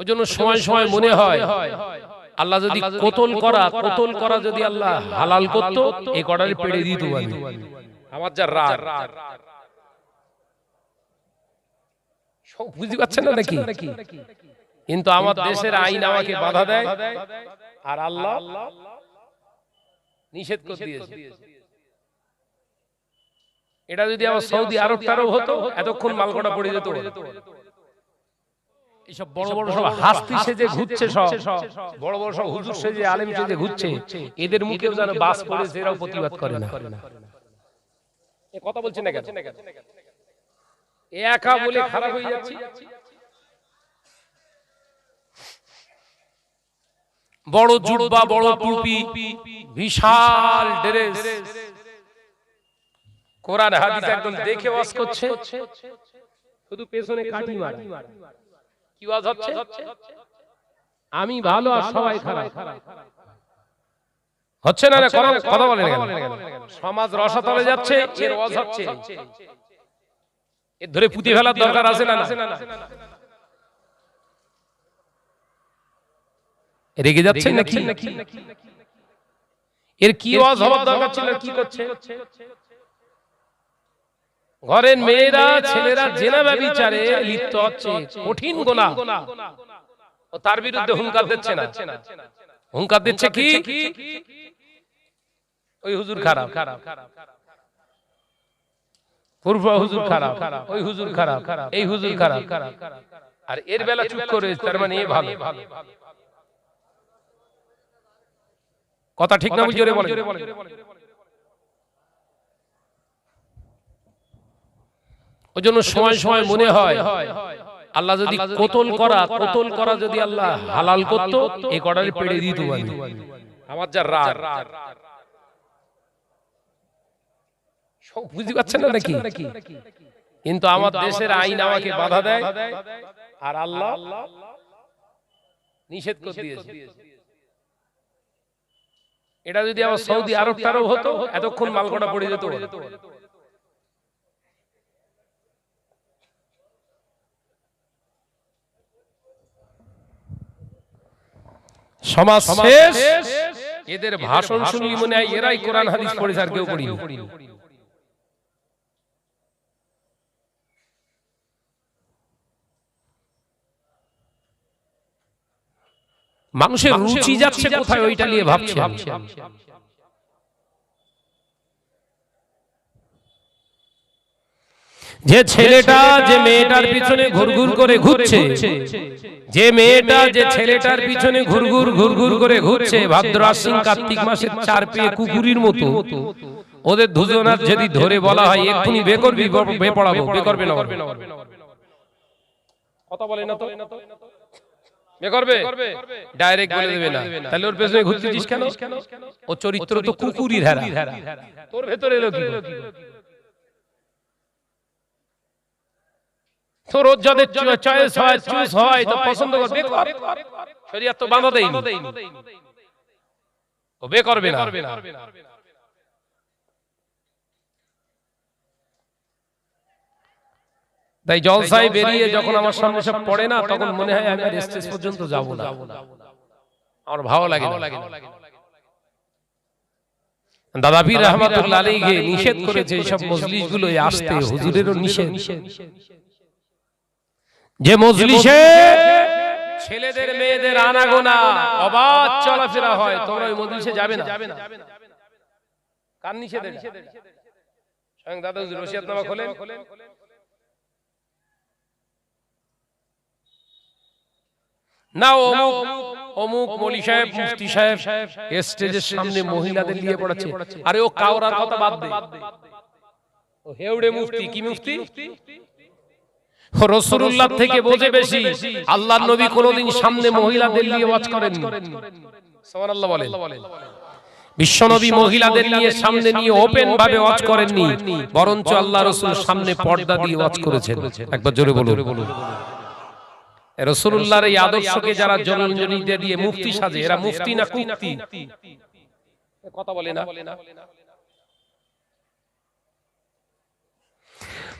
ওই জন্য সময় সময় মনে হয় আল্লাহ যদি কোতল করা কোতল করা যদি আল্লাহ হালাল করতো এই কটারে পেড়ে দিত আমার যা রাগ। সব বুঝতে পারছেন না নাকি? কিন্তু আমার দেশের আইন আমাকে বাধা দেয় আর আল্লাহ নিষেধ করে দিয়েছে। এটা যদি আমার সৌদি আরব টারব হতো এতক্ষণ মালকোটা পড়ে যেত। এইসব বড় বড় সব হাস্তি সেজে ঘুরছে সব। বড় বড় সব হুজুর সেজে আলেম সেজে ঘুরছে। এদের মুখেও যেন বাস পড়েছে এরাও প্রতিবাদ করে না। এ কথা বলছে না কেন? একা বলে খারাপ হয়ে যাচ্ছে। বড় জুব্বা বড় টুপি বিশাল ড্রেস। কোরআন হাদিস একদম দেখে ওয়াজ করছে। শুধু পেছনে কাটি মারা। কি ওয়াজ হচ্ছে আমি ভালো আর সবাই খারাপ হচ্ছে না না কথা- বলেন সমাজ রসাতলে যাচ্ছে এর ওয়াজ হচ্ছে এর ধরে পুঁতে ফেলার দরকার আছে না না রেগে যাচ্ছে নাকি এর কি ওয়াজ হওয়ার দরকার ছিল কি করছে ঘরের মেয়েরা ছেলেরা জেনা ব্যবিচারে লিপ্ত হচ্ছে কঠিন গোনা। ও তার বিরুদ্ধে হুঙ্কার দিচ্ছে না। হুঙ্কার দিচ্ছে কি? ওই হুজুর খারাপ। পূর্ব হুজুর খারাপ। ওই হুজুর খারাপ। এই হুজুর খারাপ। আর এর বেলা চুপ করে তার মানে এ ভালো। কথা ঠিক না জোরে বলে ওই জন্য সময় সময় মনে হয় আল্লাহ যদি কোতল করা কোতল করা যদি আল্লাহ হালাল করতো এই কটারে পেড়ে দিত আমার যা রাগ। সব বুঝতে পারছেন না নাকি? কিন্তু আমার দেশের আইন আমাকে বাধা দেয় আর আল্লাহ নিষেধ করে দিয়েছে। এটা যদি আমার সৌদি আরব টারব হতো এতক্ষণ মালকোটা পড়ে যেত। সমাজ শেষ। এদের ভাষণ শুনলি মনে হয় এরাই কোরআন হাদিস পড়েছে আর কেউ পড়ি মানুষের রুচি যাচ্ছে কোথায় ওইটা নিয়ে ভাবছে যে ছেলেটা যে মেয়েটার পিছনে ঘুরঘুর করে ঘুরছে, যে মেয়েটা যে ছেলেটার পিছনে ঘুরঘুর ঘুরঘুর করে ঘুরছে, ভাদ্র আশ্বিন কার্তিক মাসের চার পেয়ে কুকুরির মতো, ওদের দুজনার যদি ধরে বলা হয়, এক্ষুনি বে করবি, বে পড়াবো, বে করবে না কথা বলে না বে না। তাহলে ওর কেন? ও চরিত্র তো কুকুরির হেরা। তোর ভেতরে এলো কি তোর যাদের চয়েস হয় চুজ হয় তো পছন্দ করবে? শরীয়ত তো বাধা দেয়নি। ও বে করবে না তাই জলসায় বেরিয়ে যখন আমার সামনে সব পড়ে না তখন মনে হয় আমি আর স্টেজ পর্যন্ত যাব না। আমার ভালো লাগে না। দাদা পীর রহমাতুল্লাহ আলাইহি নিষেধ করেছে এইসব মজলিসগুলো আসতে হুজুরেরও নিষেধ। যে মজলিসে ছেলেদের মেয়েদের আনাগোনা অবাধ চলাফেরা হয় তোমরা ওই মজলিসে যাবে না। কার নিষেধ এটা? স্বয়ং দাদা খোলেন। না অমুক অমুক মলি সাহেব মুফতি সাহেব স্টেজের সামনে মহিলাদের নিয়ে পড়াচ্ছে। আরে ও কাওরার কথা বাদ দে। ও হেউড়ে মুফতি কি মুফতি? রসুল্লাহ থেকে বোঝে বেশি আল্লাহ নবী কোনোদিন সামনে মহিলাদের নিয়ে ওয়াজ করেন। সুবহানাল্লাহ বলেন। বিশ্বনবী মহিলাদের নিয়ে সামনে নিয়ে ওপেন ভাবে ওয়াজ করেননি। বরঞ্চ আল্লাহ রসুল সামনে পর্দা দিয়ে ওয়াজ করেছেন। একবার জোরে বলুন। রসুল্লাহর এই আদর্শকে যারা জনজনীতে দিয়ে মুফতি সাজে এরা মুফতি না কুফতি? কথা বলে না।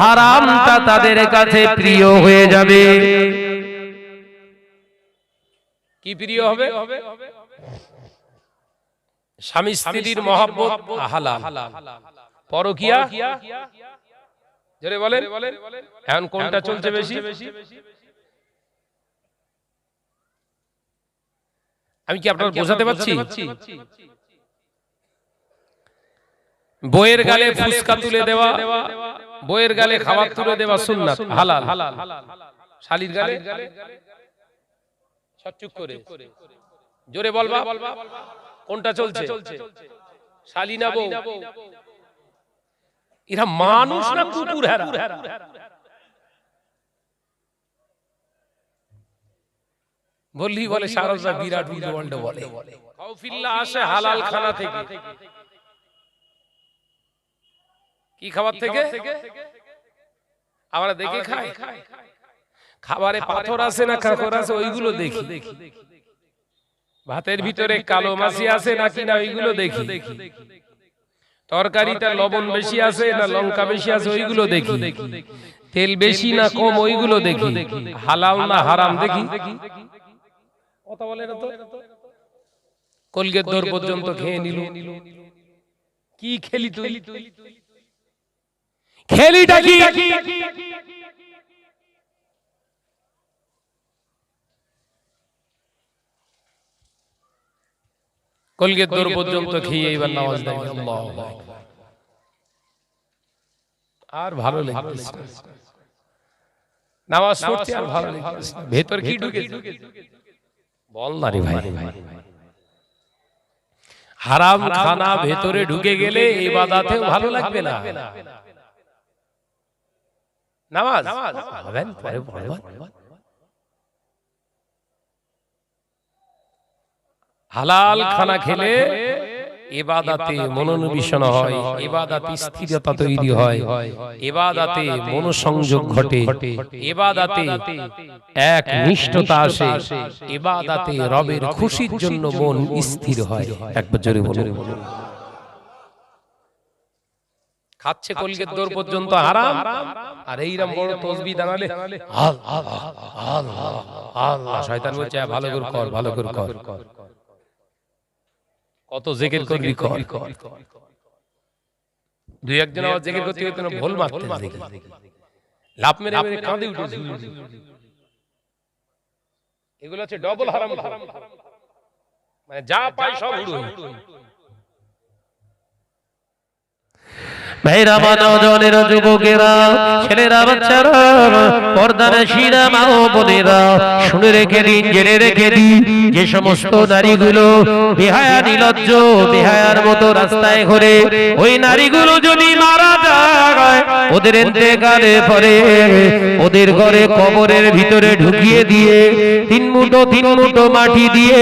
হারামটা তাদের কাছে প্রিয় হয়ে যাবে। কি প্রিয় হবে? স্বামী স্ত্রীর মহব্বত হালাল। পরকিয়া? জোরে বলেন। এখন কোনটা চলছে বেশি? আমি কি আপনার বোঝাতে পারছি? বইয়ের গালে ফুসকা তুলে দেওয়া বইয়ের গালে খাবার তুলে দেওয়া সুন্নাত হালাল। শালির গালে? করে। জোরে বলবা কোনটা চলছে? শালি না বউ? এরা মানুষ না কুকুর হেরা বললি বলে সারসা বিরাট ওয়ার্ল্ড বলে। আসে হালাল খানা থেকে। কি খাবার থেকে? আমরা দেখে খাই। খাবারে পাথর আছে না কাকর আছে ওইগুলো দেখি। ভাতের ভিতরে কালো মাছি আছে নাকি না ওইগুলো দেখি। তরকারিটা লবণ বেশি আছে না লঙ্কা বেশি আছে ওইগুলো দেখি। তেল বেশি না কম ওইগুলো দেখি। হালাল না হারাম দেখি। কথা বলে না তো? কলগেট দর পর্যন্ত খেয়ে নিল কি খেলি তুই? খেলিটা কি? কলগেট দর পর্যন্ত খেয়ে এবার নামাজ আল্লাহু আর ভালো লাগছে। নামাজ পড়তে আর ভালো লাগছে। ভেতর কি ঢুকে বল না রে ভাই। হারাম খানা ভেতরে ঢুকে গেলে ইবাদাতেও ভালো লাগবে না। নামাজ হবেন পরে পড়বেন। হালাল খানা খেলে এবাদাতে মনোনিবেশন হয় এবাদাতে স্থিরতা তৈরি হয় এবাদাতে মনোসংযোগ ঘটে এবাদাতে এক নিষ্ঠতা আসে এবাদাতে রবের খুশির জন্য মন স্থির হয় একবার জোরে বলুন খাচ্ছে কলগের দৌড় পর্যন্ত হারাম আর এইরকম বড় তসবি দাঁড়ালে শয়তান বলছে ভালো করে কর ভালো করে কর। কত জেকের করবি কর দুই একজন আবার জেকের করতে না ভুল মারতে জেকের। লাভ মেরে মেরে কাঁদে উঠে এগুলো হচ্ছে ডবল হারাম। মানে যা পাই সব উড়ো মেয়েরা মানজনের যুবকেরা, ছেলেরা, বাচ্চারা, পর্দার শিরা মা ও বোনেরা শুনে রেখে দিন, জেনে রেখে দিন, যে সমস্ত নারীগুলো বেহায়া নিলজ্জ, বেহায়ার মতো রাস্তায় ঘুরে, ওই নারীগুলো যদি মারা যায় ওদের এতেকালে পরে ওদের ঘরে কবরের ভিতরে ঢুকিয়ে দিয়ে, তিন মুঠো তিন মুঠো মাটি দিয়ে,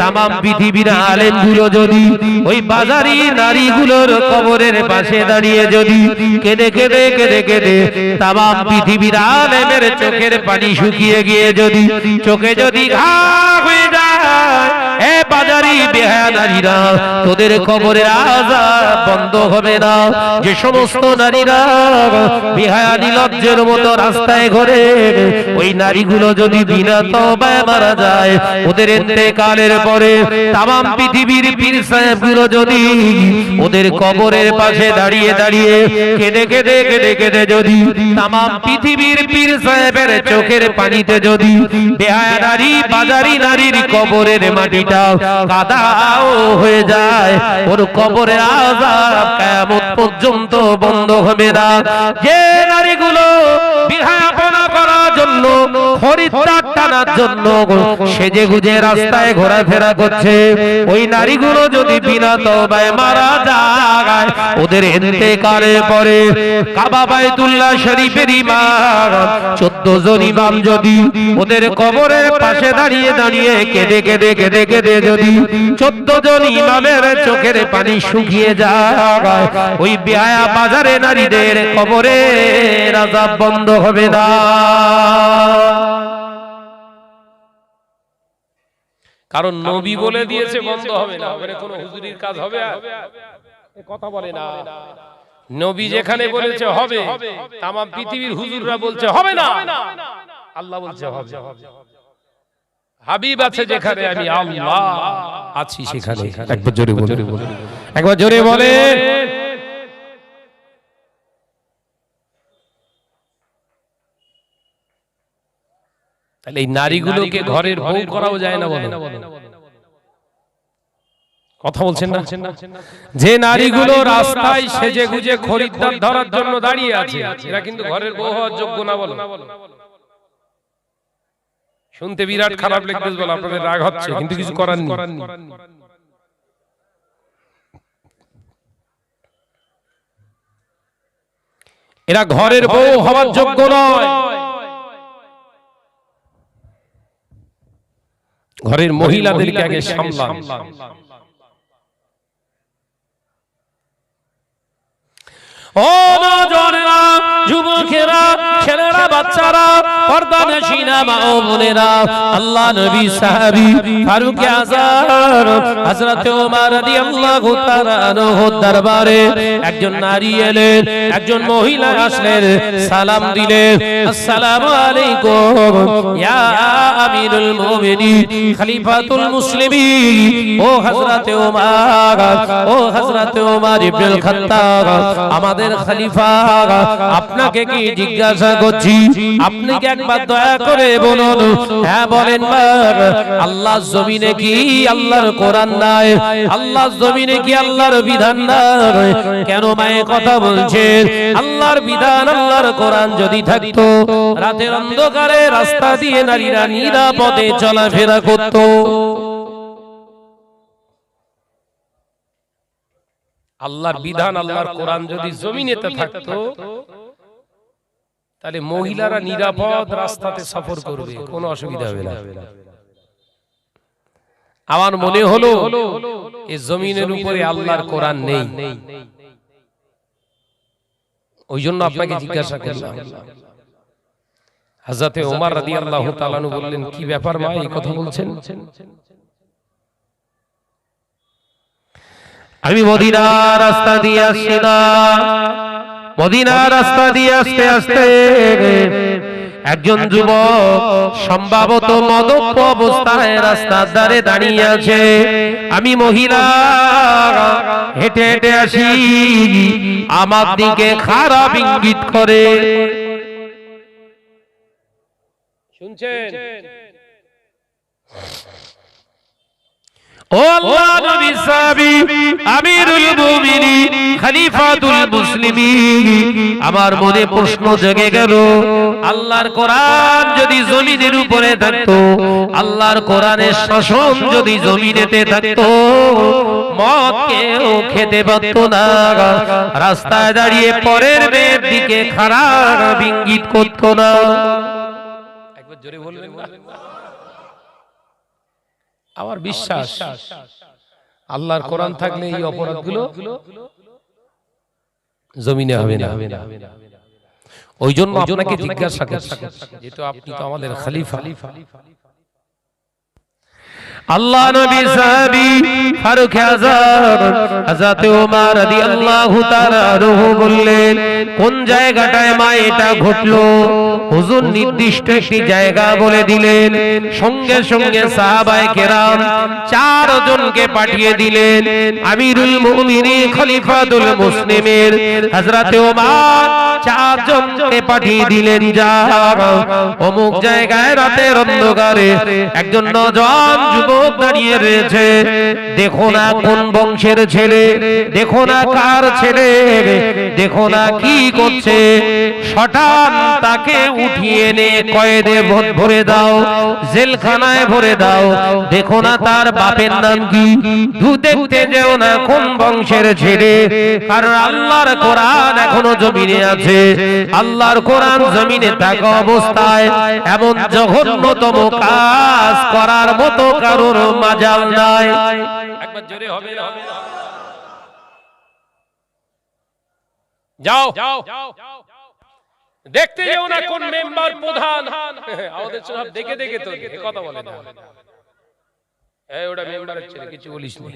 তামাম পৃথিবীর আলেমগুলো যদি ওই বাজারি নারীগুলোর কবরের পাশে দাঁড়িয়ে যদি কেঁদে কেঁদে কেঁদে কেঁদে তামাম পৃথিবীর আলেমের চোখের পানি শুকিয়ে গিয়ে যদি, চোখে যদি ঘা হয়ে এ বাজারি তোদের কবরের বন্ধ হবে না। যে সমস্ত নারীরা মতো রাস্তায় ঘরে, ওই নারীগুলো যদি বিনা তবায় মারা যায়, ওদের ইন্তেকালের পরে তামাম পৃথিবীর পীর সাহেবগুলো যদি ওদের কবরের পাশে দাঁড়িয়ে দাঁড়িয়ে কেঁদে কেঁদে কেঁদে কেঁদে যদি তামাম পৃথিবীর পীর সাহেবের চোখের পানিতে যদি বেহায়া নারী বাজারি নারীর কবরের মাটিটা কাদাও হয়ে যায়। ওর কবরের আজাব কেমন পর্যন্ত বন্ধ হবে না। যে নারীগুলো বিহাপনা করার জন্য খরিদ্দার টানার জন্য সেজে গুজে রাস্তায় ঘোরাফেরা করছে। ওই নারীগুলো যদি বিনা তওবায় মারা যায়, ওদের ইন্তেকালে পরে কাবা বাইতুল্লাহ শরীফের ইমাম 14 জন ইমাম যদি ওদের কবরের পাশে দাঁড়িয়ে দাঁড়িয়ে কেঁদে কেঁদে কেঁদে কেঁদে যদি 14 জন ইমামের চোখের পানি শুকিয়ে যায়, ওই বেহায়া বাজারে নারীদের কবরে রাজা বন্ধ হবে না। কারণ নবী বলে দিয়েছে বন্ধ হবে না। মানে কোনো হুজুরির কাজ হবে আর? কথা বলে না। নবী যেখানে বলেছে হবে তাম পৃথিবীর হুজুররা বলছে হবে না। আল্লাহ বলছে হবে। হাবিব আছে যেখানে আমি আল্লাহ আছি সেখানে। একবার জোরে বলে একবার জোরে বলে তাহলে এই নারীগুলোকে ঘরের বউ করাও যায় না বলে। কথা বলছেন না? যে নারীগুলো রাস্তায় সেজে গুজে খরিদ্দার ধরার জন্য দাঁড়িয়ে আছে এরা কিন্তু ঘরের বউ হওয়ার যোগ্য না বলো। শুনতে বিরাট খারাপ লাগতেছে বলো আপনাদের রাগ হচ্ছে কিন্তু কিছু করার নেই। এরা ঘরের বউ হওয়ার যোগ্য নয়। ঘরের মহিলাদেরকে আগে সামলান। ও যুবকেরা ছেলেরা বাচ্চারা, পর্দা নশিনা মা ও বোনেরা। আল্লাহ নবী সাহাবী ফারুক আযম হযরত ওমর রাদিয়াল্লাহু তাআলা আনহু দরবারে একজন নারী এলেন, একজন মহিলা আসলেন, সালাম দিলেন, আসসালামু আলাইকুম, ইয়া আমিরুল মুমিনিন, খলিফাতুল মুসলিমিন, ও হযরত ওমর ও হযরত ওমর ইবনুল খাত্তাব, আমাদের খলিফা, আপনাকে কি জিজ্ঞাসা করছি? আপনি কি একবার দয়া করে বলুন? হ্যাঁ বলেন বার আল্লাহ জমিনে কি আল্লাহর কোরআন নাই? আল্লাহ জমিনে কি আল্লাহর বিধান নাই? কেন মায়ে কথা বলছেন আল্লাহর বিধান আল্লাহর কোরআন যদি থাকতো রাতের অন্ধকারে রাস্তা দিয়ে নারীরা নিরাপদে চলাফেরা করতো। আল্লাহর বিধান আল্লাহর কোরআন যদি জমিনেতে থাকতো তাহলে মহিলারা নিরাপদ রাস্তাতে সফর করবে কোনো অসুবিধা হবে না। আমার মনে হলো এই জমিনের উপরে আল্লাহর কোরআন নেই। ওই জন্য আপনাকে জিজ্ঞাসা করলাম। হাজরতে ওমর রাদিয়াল্লাহু তাআলা বললেন কি ব্যাপার মা এই কথা বলছেন? আমি মদিনা রাস্তা দিয়ে আসছি না। মদিনা রাস্তা দিয়ে আসতে আসতে একজন যুবক সম্ভবত মদক্ষ অবস্থায় রাস্তার ধারে দাঁড়িয়ে আছে। আমি মহিলা। হেঁটে হেঁটে আসি। আমার দিকে খারাপ ইঙ্গিত করে। শুনছেন ও আল্লাহ নবী সাহাবী আমিরুল মুমিনিন খলিফাতুল মুসলিমিন আমার মনে প্রশ্ন জেগে গেল, আল্লাহর কোরআন যদি জমিনের উপরে থাকতো, আল্লাহর কোরআনের শাসন যদি জমিনেতে থাকতো, মদ কেউ খেতে না। রাস্তায় দাঁড়িয়ে পরের মেয়ের দিকে খারাপ ইঙ্গিত করতো না। একবার জোরে বলবেন? আমার বিশ্বাস। আল্লাহর কোরআন থাকলে এই অপরাধগুলো জমিনে হবে না। ওই জন্য আপনাকে জিজ্ঞাসা করছি। যেহেতু আপনি তো আমাদের খলিফা। আল্লাহ নবী সাহাবী ফারুক আযম হযরত ওমর রাদিয়াল্লাহু তাআলা বললেন কোন জায়গাটায় মা এটা ঘটলো? হুজুর নির্দিষ্ট একটি জায়গা বলে দিলেন। সঙ্গে সঙ্গে সাহাবায়ে কেরাম চার জনকে পাঠিয়ে দিলেন। আমিরুল মুমিনিন খলিফাতুল মুসলিমের হযরত ওমর চার জনকে পাঠিয়ে দিলেন। যাও অমুক জায়গায় রাতের অন্ধকারে একজন নজওয়ান যুবক দাঁড়িয়ে রয়েছে। দেখো না কোন বংশের ছেলে। দেখো না কার ছেলে। দেখো না কি করছে। শটান তাকে উঠিয়ে এনে কয়েদে ভর- ভরে দাও জেলখানায় ভরে দাও। দেখো না তার বাপের নাম কি? দু দেখতে যেও না কোন বংশের ছেড়ে কারণ আল্লাহর কোরআন এখনও জমিনে আছে। আল্লাহর কোরআন জমিনে থাকা অবস্থায় এমন জঘন্যতম কাজ করার মতো কারোর মাজাল নাই। একবার জোরে হবে। না হবে। যাও। দেখতে যাও না কোন মেম্বার প্রধান। আমাদের সব দেখে দেখে তো কথা বলে না। এই ওটা মেম্বারের ছেলে কিছু বলিস না।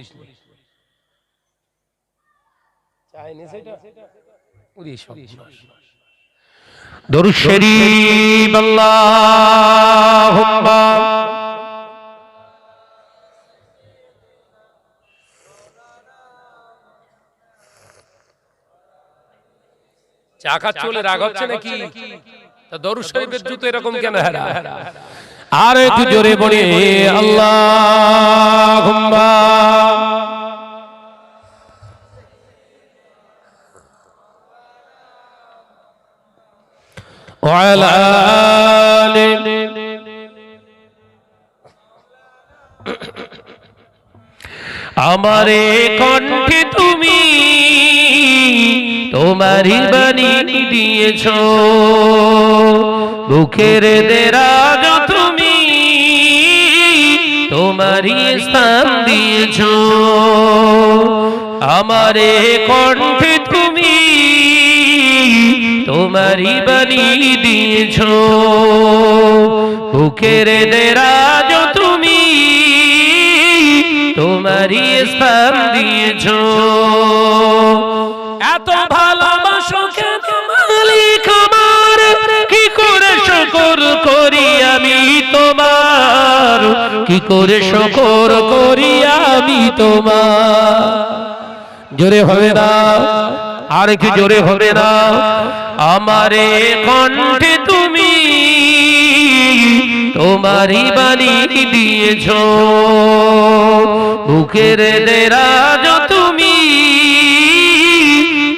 চাইনি সেটা? পুরি সব দরুদ শরীফ আল্লাহুম্মা। চাকা চলে রাগ হচ্ছে নাকি? তা দরু শরীফের জুতো এরকম কেন হেরা আর একটু জোরে বলি আল্লাহ আমারে কণ্ঠে তুমি তোমারই বাণী দিয়েছ। বুকের দেরাজ তুমি তোমারই স্থান দিয়েছ। আমারে কণ্ঠে তুমি তোমারই বাণী দিয়েছ। বুকের দেরাজ তুমি তোমারই স্থান দিয়েছ। ভালোবাসো মালিক আমার? কি করে শকর করি আমি তোমার? কি করে শকর করি আমি তোমার? জোরে হবে না। আর কি জোরে হবে না। আমারে কণ্ঠে তুমি তোমারই বাণী দিয়েছ। বুকের দেরাজ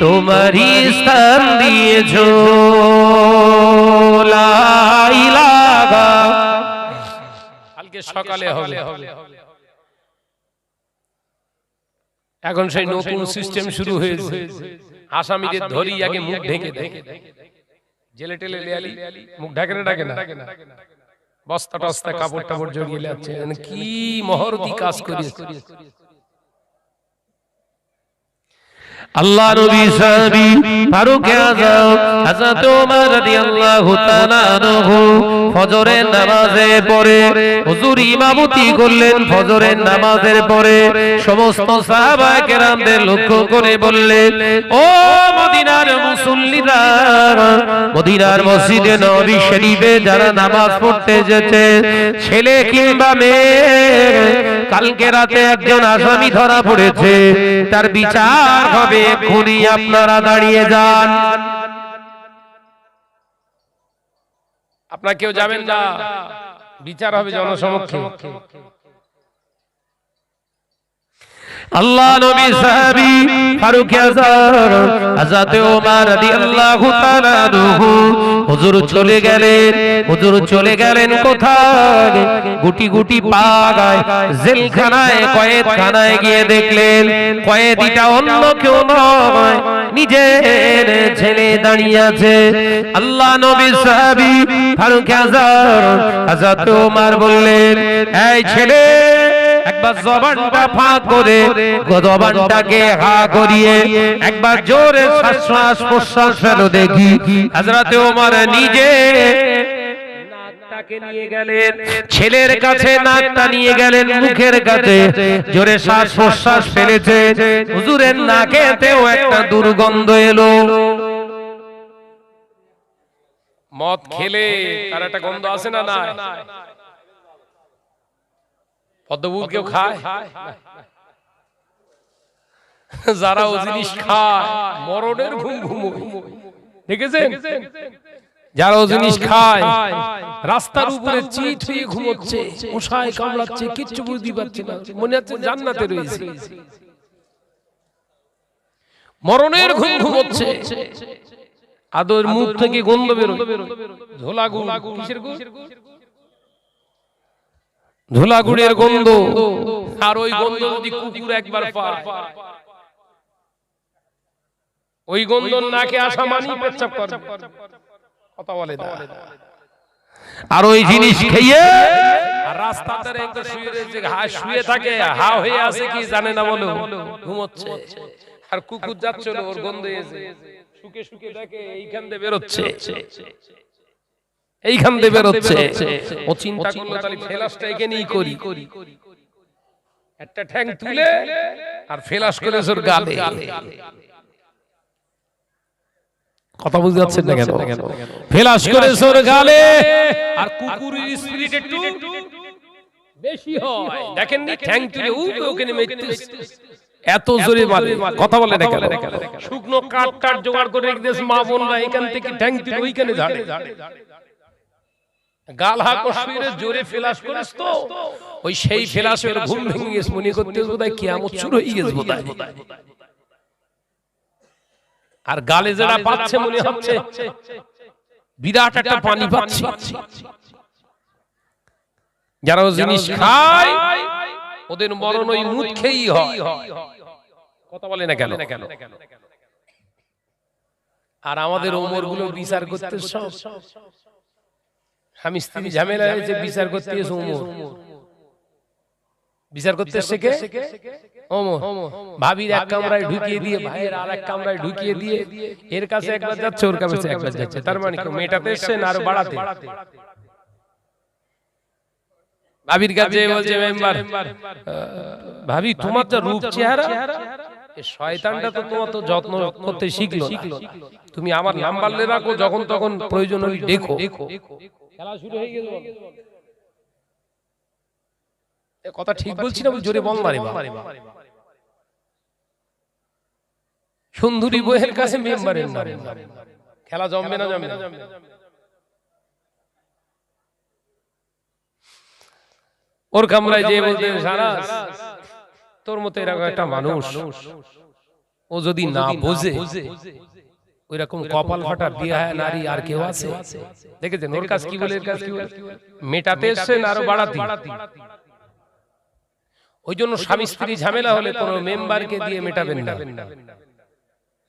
তোমারই স্থান দিয়েছ। কালকে সকালে হবে। এখন সেই নতুন সিস্টেম শুরু হয়েছে। আসামিদের ধরি আগে মুখ ঢেকে দেয়। জেলে টেলে লেয়ালি। মুখ ঢাকে না ডাকে না। বস্তা টস্তা কাপড় টাপড় জড়িয়ে যাচ্ছে। কি মহরতি কাজ করিয়েছে। আল্লাহ নবী সাহাবী ফারুক আযম হযরত ওমর রাদিয়াল্লাহু তাআলা আনহু ফজরের নামাজে পড়ে হুজুর ইমামতি করলেন ফজরের নামাজের পরে। সমস্ত সাহাবা কেরামদের লক্ষ্য করে বললেন ও মদিনার মুসল্লিরা মদিনার মসজিদে নবী শরীফে যারা নামাজ পড়তে যেতে ছেলে কিংবা মেয়ে কালকে রাতে একজন আসামি ধরা পড়েছে। তার বিচার হবে এক্ষুনি, আপনারা দাঁড়িয়ে যান। আপনার কেউ যাবেন না। বিচার হবে জনসমক্ষে। আল্লাহ নবী সাহাবী ফারুক আযম হযরত ওমর রাদিয়াল্লাহু তাআলা আনহু। হুজুর চলে গেলেন, হুজুর চলে গেলেন কোথায়? গুটি গুটি পা গায় জেলখানায়, কয়েদখানায় গিয়ে দেখলেন, কয়েদিটা অন্য কেউ নয়, নিজের ছেলে দাঁড়িয়ে আছে। আল্লাহ নবী সাহাবী ফারুক আযম হযরত ওমর বললেন, এই ছেলে একবার জবানটা ফাঁক করে জবানটাকে হা করিয়ে একবার জোরে শ্বাস প্রশ্বাস ফেলো দেখি। হযরতে ওমর নিজে নাকটাকে নিয়ে গেলেন ছেলের কাছে নাকটা নিয়ে গেলেন মুখের কাছে। জোরে শ্বাস প্রশ্বাস ফেলেছে। হুজুরের নাকেতেও একটা দুর্গন্ধ এলো। মদ খেলে তার একটা গন্ধ আছে না না পদ্মবুর কেউ খায়? যারা ও জিনিস খায় মরণের ঘুম দেখেছেন? যারা ও জিনিস খায় রাস্তার উপরে চিট হয়ে ঘুমোচ্ছে মশায় কামড়াচ্ছে কিচ্ছু বুঝতে পারছে না। মনে হচ্ছে জান্নাতে রয়েছে। মরণের ঘুম ঘুমোচ্ছে। আদর মুখ থেকে গন্ধ বেরো ঝোলা গুড় কিসের গুড় ঝোলা গুড়ের গন্ধ। আর ওই গন্ধ যদি কুকুর একবার পায়। ওই গন্ধ নাকে আসা মানি পেচ্ছাপ করবে কথা বলে না। আর ওই জিনিস খেয়ে আর রাস্তার ধারে একটা শুয়ে রয়েছে হা শুয়ে থাকে হা হয়ে আছে কি জানে না বলো? ঘুমোচ্ছে। আর কুকুর যাচ্ছিল ওর গন্ধ এসে। শুকে শুকে দেখে এইখান দিয়ে বেরোচ্ছে। এইখান দিয়ে বেরোচ্ছে। ও চিন্তা করল তাহলে ফেলাসটা এখানেই করি। একটা ঠ্যাং তুলে আর ফেলাস করে ওর গালে। কথা বুঝতে পারছেন না কেন? ফেলাস করে ওর গালে। আর কুকুরের স্পিরিট একটু বেশি হয়। দেখেন নি ঠ্যাং তুলে উ ওখানে মেরতে এত জোরে মারে কথা বলে না কেন? শুকনো কাঠ টাট জোগাড় করে রেখে মা বোনরা। এখান থেকে ঠ্যাং তুলে ওইখানে ঝাড়ে। গাল শুয়ে জোরে ফেলাস করিস তো। ওই সেই ফেলাসের ঘুম ভেঙে গেছে। মনে করতে বোধহয় কিয়ামত শুরু হয়ে গেছে বোধহয়। আর গালে যারা পাচ্ছে মনে হচ্ছে বিরাট একটা পানি পাচ্ছি। যারা জিনিস খায় ওদের মরণ ওই মুখ খেয়েই হয়। কথা বলে না কেন? আর আমাদের ওমরগুলো বিচার করতে সব স্বামী স্ত্রী ঝামেলা হয়েছে বিচার করতে ওমর। বিচার করতে কে? ওমর। ভাবির এক কামরায় ঢুকিয়ে দিয়ে ভাইয়ের আর এক কামরায় ঢুকিয়ে দিয়ে এর কাছে একবার যাচ্ছে ওর কাছে একবার যাচ্ছে তার মানে কি মেটাতে এসছেন আর বাড়াতে? ভাবির কাছে বলছে মেম্বার ভাবি তোমার তো রূপ চেহারা? শয়তানটা তো তোমার তো যত্ন করতে শিখলো না। তুমি আমার নাম্বার লে রাখো যখন তখন প্রয়োজন হলে দেখো। খেলা শুরু হয়ে গেল কথা ঠিক বলছি না জোরে বল মারে সুন্দরী বইয়ের কাছে মেম্বারের নাম। খেলা জমবে না জমবে ওর কামরায় যে বলতে সারা তোর মতো এরকম একটা মানুষ। ও যদি না বোঝে ওই রকম কপাল ফাটা বিয়ে নারী আর কেউ আছে? দেখেছেন? ওর কাছে কি বলে এর কাছে কি বলে? মেটাতে এসছেন আরও বাড়াতে। ওই জন্য স্বামী স্ত্রী ঝামেলা হলে কোন মেম্বারকে দিয়ে মেটাবেন না।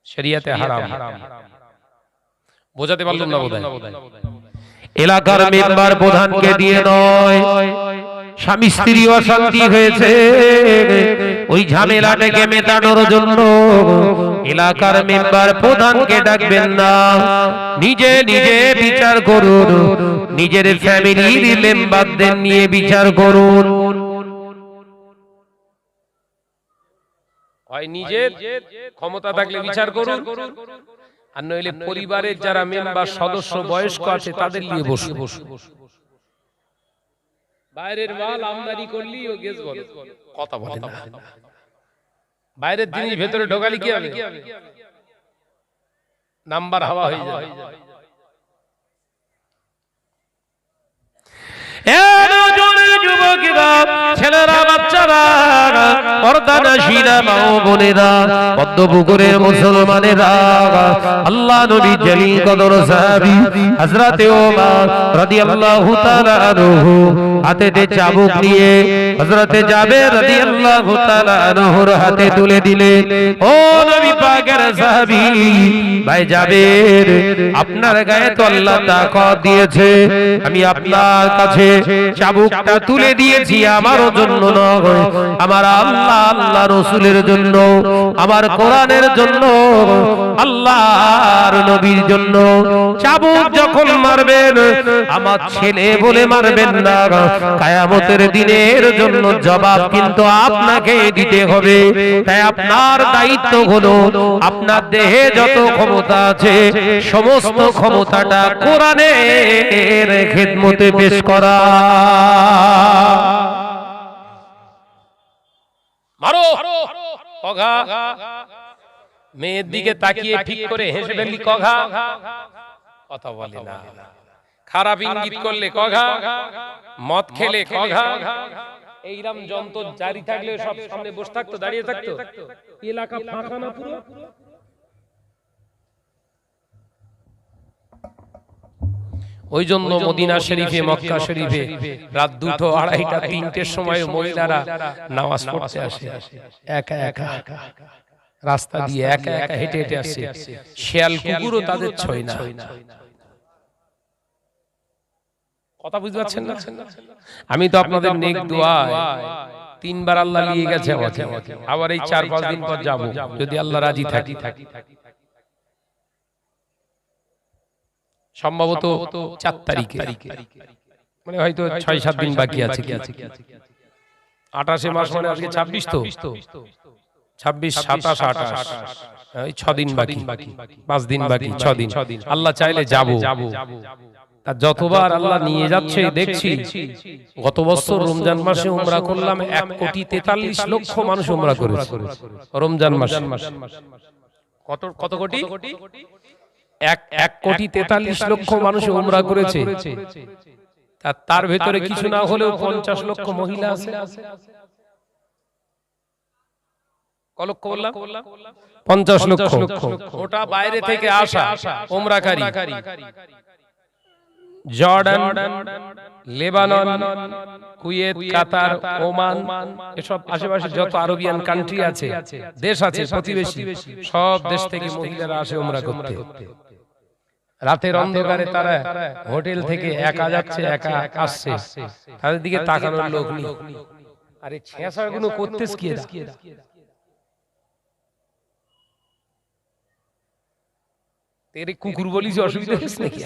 শরিয়াতে হারাম। বোঝাতে পারলাম না বোধহয়? এলাকার মেম্বার প্রধানকে দিয়ে নয়। স্বামী স্ত্রী অশান্তি হয়েছে। ওই ঝামেলাটাকে মেটানোর জন্য এলাকার মেম্বার প্রধানকে ডাকবেন না। নিজে নিজে বিচার করুন। নিজের ফ্যামিলির মেম্বারদের নিয়ে বিচার করুন। হয় নিজের ক্ষমতা থাকলে বিচার করুন। আর নইলে পরিবারের যারা মেম্বার সদস্য বয়স্ক আছে তাদের নিয়ে বসে বাইরের মাল আমদানি করলি ও গেস বলে। কথা বলে না। বাইরের জিনিস ভেতরে ঢোকালি কি হবে নাম্বার হাওয়া হয়ে ছেলেরা বাচ্চারা মা বোনেরা পদ্মপুকুরের মুসলমানেরা আল্লাহ নবী কদর সাহাবী হযরতে ওমর রাদিয়াল্লাহু তাআলা আনহু হাতেতে চাবুক নিয়ে হযরতে জাবের রাদিয়াল্লাহু তাআলা আনহুর হাতে তুলে দিলেন ও নবী পাকের সাহাবী, ভাই জাবের, আপনার গায়ে তো আল্লাহ তাকত দিয়েছে। আমি আপনার কাছে চাবুকটা তুলে দিয়েছি আমারও জন্য নয়, আমার আল্লাহ আল্লাহ রসুলের জন্য, আমার কোরআনের জন্য, আল্লাহর নবীর জন্য। চাবুক যখন মারবেন, আমার ছেলে বলে মারবেন না কায়ামতের দিনের জন্য জবাব কিন্তু আপনাকে দিতে হবে। তাই আপনার দায়িত্ব হলো আপনার দেহে যত ক্ষমতা আছে সমস্ত ক্ষমতাটা কোরআনের খেদমতে পেশ করা। মারো! কঘা মেয়ের দিকে তাকিয়ে ঠিক করে হেসে ফেললি কঘা। কথা বলে না। খারাপ ইঙ্গিত করলে কঘা মদ খেলে কঘা। এইরকম যন্ত্র জারি থাকলে সব সামনে বসে থাকতো দাঁড়িয়ে থাকতো। এলাকা ফাঁকা না পুরো? ওই জন্য মদিনা শরীফে মক্কা শরীফে রাত দুটো আড়াইটা তিনটের সময় মহিলারা নামাজ পড়তে আসে। একা একা রাস্তা দিয়ে একা একা হেঁটে হেঁটে আসে। শিয়াল কুকুরও তাদের ছয় না। কথা বুঝতে পারছেন না? আমি তো আপনাদের নেক দোয়া তিনবার আল্লাহ নিয়ে গেছে আমাকে। আবার এই চার পাঁচ দিন পর যাব। যদি আল্লাহ রাজি থাকি। থাকি। সম্ভবত চার তারিখে। মানে হয়তো ছয় সাত দিন বাকি আছে আঠাশে মাস মানে আজকে ছাব্বিশ তো। ছাব্বিশ সাতাশ আঠাশ। এই ছ দিন বাকি। পাঁচ দিন বাকি ছ দিন আল্লাহ চাইলে যাব। আর যতবার আল্লাহ নিয়ে যাচ্ছে দেখছি গত বছর রমজান মাসে উমরা করলাম এক কোটি তেতাল্লিশ লক্ষ মানুষ উমরা করেছে। রমজান মাসে। কত কত কোটি? এক এক কোটি তেতাল্লিশ লক্ষ মানুষ উমরা করেছে। তার ভেতরে কিছু না হলেও পঞ্চাশ লক্ষ মহিলা আছে। পঞ্চাশ লক্ষ। ওটা বাইরে থেকে আসা। ওমরাকারী Jordan Lebanon Kuwait Qatar Oman এসব আশেপাশে যত আরবিয়ান কান্ট্রি আছে দেশ আছে প্রতিবেশী সব দেশ থেকে মহিলারা আসে ওমরা করতে। রাতের অন্ধকারে তারা হোটেল থেকে একা যাচ্ছে একা আসছে। তাদের দিকে তাকানোর লোক নেই। আরে ছেঁচা গুলো করতেস কি তেরে কুকুর বলিস অসুবিধা হচ্ছে নাকি?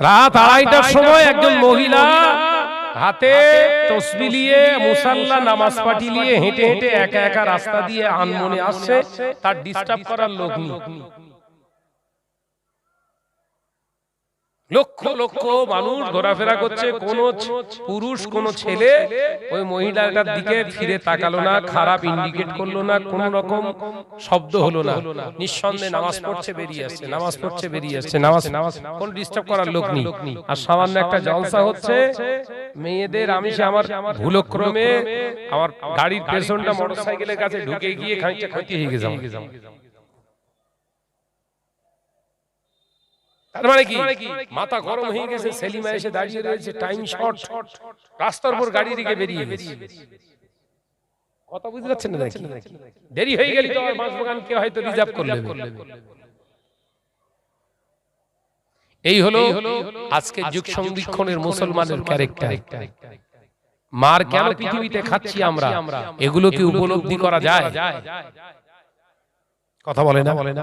রাত আড়াইটার সময় একজন মহিলা হাতে তসবি নিয়ে মুসাল্লা নামাজ পাঠি নিয়ে হেঁটে হেঁটে একা একা রাস্তা দিয়ে আনমনে আসছে তার ডিস্টার্ব করার লোক নেই। লক্ষ লক্ষ মানুষ ঘোরাফেরা করছে কোন পুরুষ কোন ছেলে ওই মহিলাটার দিকে ফিরে তাকালো না খারাপ ইন্ডিকেট করল না কোন রকম শব্দ হলো না। নিঃসন্দেহে নামাজ পড়ছে বেরিয়ে আসছে নামাজ পড়ছে বেরিয়ে আসছে নামাজ নামাজ কোন ডিস্টার্ব করার লোক নেই। আর সামান্য একটা জলসা হচ্ছে মেয়েদের আমি সে আমার ভুলক্রমে আমার গাড়ির পেছনটা মোটরসাইকেলের কাছে ঢুকে গিয়ে খানিকটা ক্ষতি হয়ে গেছে তার মানে কি? মাথা গরম হয়ে গেছে সেলিমা এসে দাঁড়িয়ে রয়েছে টাইম শর্ট রাস্তার উপর গাড়ি বেরিয়ে কথা বুঝতে পারছেন না নাকি? দেরি হয়ে গেলে তো আর বাঁশবাগান কে হয়তো রিজার্ভ করলে। এই হলো আজকে যুগ সংরক্ষণের মুসলমানের ক্যারেক্টার। মার কেন পৃথিবীতে খাচ্ছি আমরা? এগুলো কি উপলব্ধি করা যায়। কথা বলে না? বলে না?